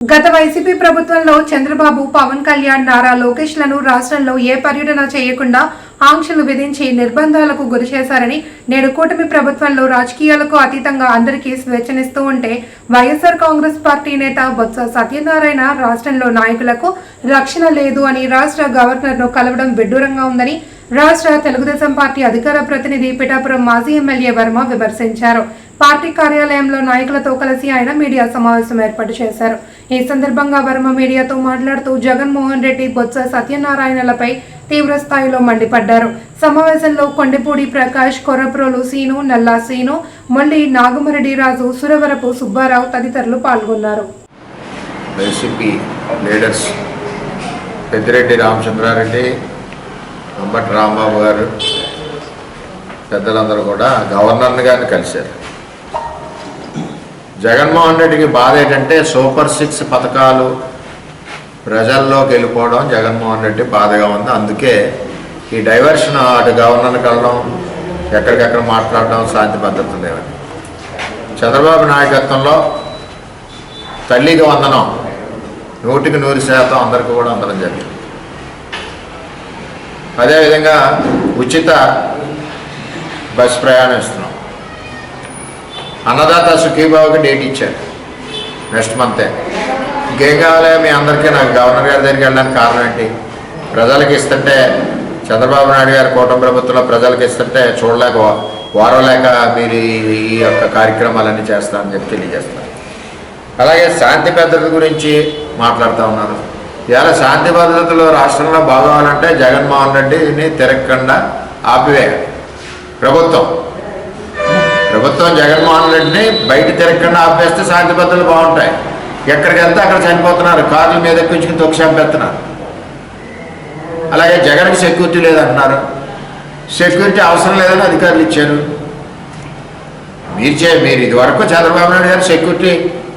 గత వైసీపీ ప్రభుత్వంలో చంద్రబాబు పవన్ కళ్యాణ్ నారా లోకేష్లను రాష్ట్రంలో ఏ పర్యటన చేయకుండా ఆంక్షలు విధించి నిర్బంధాలకు గురి చేశారని నేడు కూటమి ప్రభుత్వంలో రాజకీయాలకు అతీతంగా అందరికీ స్వేచ్ఛనిస్తూ ఉంటే వైఎస్ఆర్ కాంగ్రెస్ పార్టీ నేత బొత్స సత్యనారాయణ రాష్ట్రంలో నాయకులకు రక్షణ లేదు అని రాష్ట్ర గవర్నర్ను కలవడం విడ్డూరంగా ఉందని రాష్ట్ర తెలుగుదేశం పార్టీ అధికార ప్రతినిధి పిఠాపురం మాజీ ఎమ్మెల్యే వర్మ విమర్శించారు. పార్టీ కార్యాలయంలో నాయకులతో కలిసి ఆయన మీడియా సమావేశం ఏర్పాటు చేశారు. ఈ సందర్భంగా వర్మ మీడియాతో మాట్లాడుతూ జగన్మోహన్ రెడ్డి బొత్స సత్యనారాయణలపై తీవ్ర స్థాయిలో మండిపడ్డారు. సమావేశంలో కొండపూడి ప్రకాష్ కొర్రప్రోలు సీను నల్లా సీను మళ్ళీ నాగమరెడ్డి రాజు సురవరపు సుబ్బారావు తదితరులు పాల్గొన్నారు. వైసీపీ లీడర్స్ పెద్దిరెడ్డి రామచంద్రారెడ్డి అంబటి రాంబాబు గారు పెద్దలందరూ కూడా గవర్నర్ గారిని కలిశారు. జగన్మోహన్ రెడ్డికి బాధ ఏంటంటే సూపర్ సిక్స్ పథకాలు ప్రజల్లోకి వెళ్ళిపోవడం జగన్మోహన్ రెడ్డి బాధగా ఉంది. అందుకే ఈ డైవర్షన్ అటు గవర్నర్కి వెళ్ళడం ఎక్కడికెక్కడ మాట్లాడడం శాంతి భద్రత లేవని. చంద్రబాబు నాయకత్వంలో తల్లికి వందనం నూటికి నూరు శాతం అందరికీ కూడా అందడం జరిగింది. అదేవిధంగా ఉచిత బస్ ప్రయాణం ఇస్తున్నాం అన్నదాత సుఖీబాబుకి డేట్ ఇచ్చారు. నెక్స్ట్ మంతే. ఇంకేం కావాలి మీ అందరికీ నాకు గవర్నర్ గారి దగ్గరికి వెళ్ళడానికి కారణం ఏంటి? ప్రజలకు ఇస్తుంటే చంద్రబాబు నాయుడు గారి కూటమి ప్రభుత్వంలో ప్రజలకు ఇస్తుంటే చూడలేక వారం లేక మీరు ఈ- యొక్క కార్యక్రమాలన్నీ చేస్తానని చెప్పి తెలియజేస్తారు అలాగే శాంతి భద్రత గురించి మాట్లాడుతూ ఉన్నారు ఇవాళ శాంతి భద్రతలు రాష్ట్రంలో బాగోవాలంటే జగన్మోహన్ రెడ్డిని తిరగకుండా ఆపివేయాలి. ప్రభుత్వం. ప్రభుత్వం జగన్మోహన్ రెడ్డిని బయట తిరగకుండా ఆపేస్తే శాంతి భద్రతలు బాగుంటాయి. ఎక్కడికి వెళ్తే అక్కడ చనిపోతున్నారు. కార్ల మీద ఎక్కించుకుని తొక్కిచంపేస్తున్నారు అలాగే జగన్కి సెక్యూరిటీ లేదంటున్నారు. సెక్యూరిటీ అవసరం లేదని అధికారులు ఇచ్చారు. మీరు చే మీరు ఇది వరకు చంద్రబాబు నాయుడు గారు సెక్యూరిటీ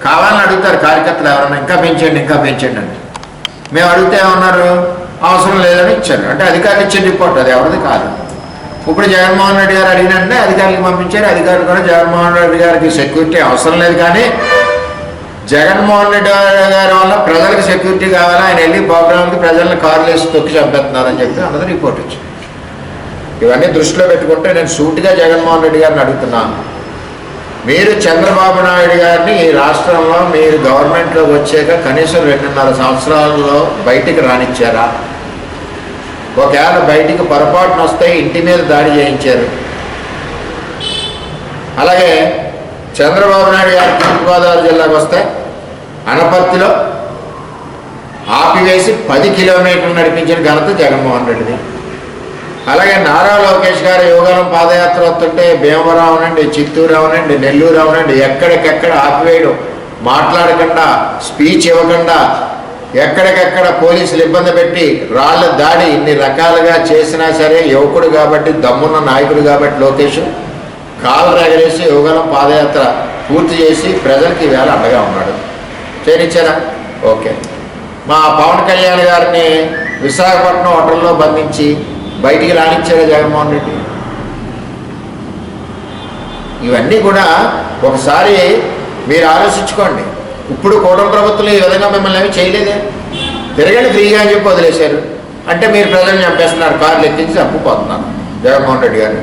కావాలని అడుగుతారు. కార్యకర్తలు ఎవరన్నా ఇంకా పెంచండి ఇంకా పెంచండి అంటే మేము అడిగితే ఏమన్నారు? అవసరం లేదని ఇచ్చారు. అంటే అధికారులు ఇచ్చిన రిపోర్ట్ అది ఎవరిది కాదు. ఇప్పుడు జగన్మోహన్ రెడ్డి గారు అడిగినంటే అధికారులకు పంపించారు. అధికారులు కూడా జగన్మోహన్ రెడ్డి గారికి సెక్యూరిటీ అవసరం లేదు కానీ జగన్మోహన్ రెడ్డి గారి వల్ల ప్రజలకు సెక్యూరిటీ కావాలి. ఆయన వెళ్ళి ప్రోగ్రాంకి ప్రజలను కార్లు వేసి తొక్కి చంపేస్తున్నారని చెప్పి అన్నది రిపోర్ట్ ఇచ్చారు. ఇవన్నీ దృష్టిలో పెట్టుకుంటే నేను సూటిగా జగన్మోహన్ రెడ్డి గారిని అడుగుతున్నాను. మీరు చంద్రబాబు నాయుడు గారిని ఈ రాష్ట్రంలో మీరు గవర్నమెంట్లోకి వచ్చాక కనీసం రెండున్నర సంవత్సరాలలో బయటికి రానిచ్చారా? ఒకవేళ బయటికి పొరపాటున వస్తే ఇంటి మీద దాడి చేయించారు. అలాగే చంద్రబాబు నాయుడు గారు తూర్పుగోదావరి జిల్లాకు వస్తే అనపర్తిలో ఆపివేసి పది కిలోమీటర్లు నడిపించిన ఘనత జగన్మోహన్ రెడ్డిది. అలాగే నారా లోకేష్ గారు యోగానం పాదయాత్ర వస్తుంటే భీమవరం అవనండి చిత్తూరు అవనండి నెల్లూరు అవనండి ఎక్కడికెక్కడ ఆపివేయడం. మాట్లాడకుండా స్పీచ్ ఇవ్వకుండా ఎక్కడికెక్కడ పోలీసులు ఇబ్బంది పెట్టి రాళ్ళ దాడి ఇన్ని రకాలుగా చేసినా సరే యువకుడు కాబట్టి దమ్మున్న నాయకుడు కాబట్టి లోకేష్ కాలు రగలేసి యువగలం పాదయాత్ర పూర్తి చేసి ప్రజలకి వేళ అండగా ఉన్నాడు. చేరించారా ఓకే. మా పవన్ కళ్యాణ్ గారిని విశాఖపట్నం హోటల్లో బంధించి బయటికి రానిచ్చారా జగన్మోహన్ రెడ్డి. ఇవన్నీ కూడా ఒకసారి మీరు ఆలోచించుకోండి. ఇప్పుడు కూటమి ప్రభుత్వం ఈ విధంగా మిమ్మల్ని ఏమి చేయలేదే. తిరగండి ఫ్రీగా అని చెప్పి వదిలేశారు. అంటే మీరు ప్రజలను చంపేస్తున్నారు. కార్లు ఎక్కించి చంపుపోతున్నారు జగన్మోహన్ రెడ్డి గారు.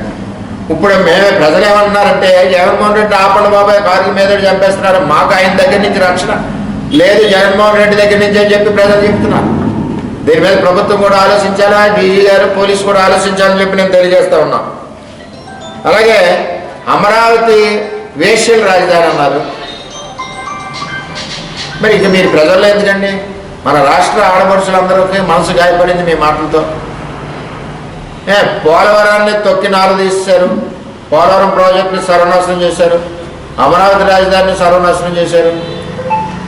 ఇప్పుడు మేమే ప్రజలు ఏమంటున్నారంటే జగన్మోహన్ రెడ్డి ఆపండి బాబాయ్ కార్ల మీద చంపేస్తున్నారు. మాకు ఆయన దగ్గర నుంచి రక్షణ లేదు. జగన్మోహన్ రెడ్డి దగ్గర నుంచి అని చెప్పి ప్రజలు చెప్తున్నారు. దీని మీద ప్రభుత్వం కూడా ఆలోచించాలా? డీజీ గారు పోలీసు కూడా ఆలోచించాలని చెప్పి నేను తెలియజేస్తా ఉన్నా. అలాగే అమరావతి వేశ్యల రాజధాని అన్నారు. మరి ఇక మీరు ప్రజల్లో ఎందుకండి? మన రాష్ట్ర ఆడపడుచులందరికీ మనసు గాయపడింది మీ మాటలతో. ఏ పోలవరాన్ని తొక్కి నారదీశారు పోలవరం ప్రాజెక్టుని సర్వనాశనం చేశారు. అమరావతి రాజధానిని సర్వనాశనం చేశారు.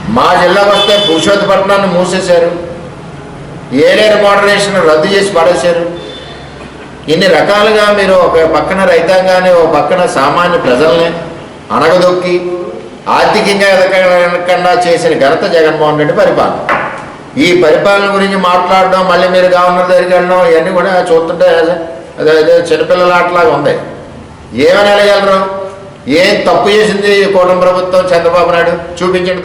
మా జిల్లాకు వస్తే పురుషోత్తపట్నాన్ని మూసేశారు. ఏలేరు మోడరేషన్ రద్దు చేసి పడేశారు. ఇన్ని రకాలుగా మీరు ఒక పక్కన రైతాంగాన్ని ఒక పక్కన సామాన్య ప్రజల్ని అణగదొక్కి ఆర్థికంగా ఎదకకుండా చేసిన ఘనత జగన్మోహన్ రెడ్డి పరిపాలన. ఈ పరిపాలన గురించి మాట్లాడడం మళ్ళీ మీరు గవర్నర్ దగ్గరికి వెళ్ళడం ఇవన్నీ కూడా చూస్తుంటే అదే చిన్నపిల్లల ఆటలాగా ఉంది. ఏమని అడగలరు? ఏం తప్పు చేసింది ఈ కూటమి ప్రభుత్వం చంద్రబాబు నాయుడు? చూపించండి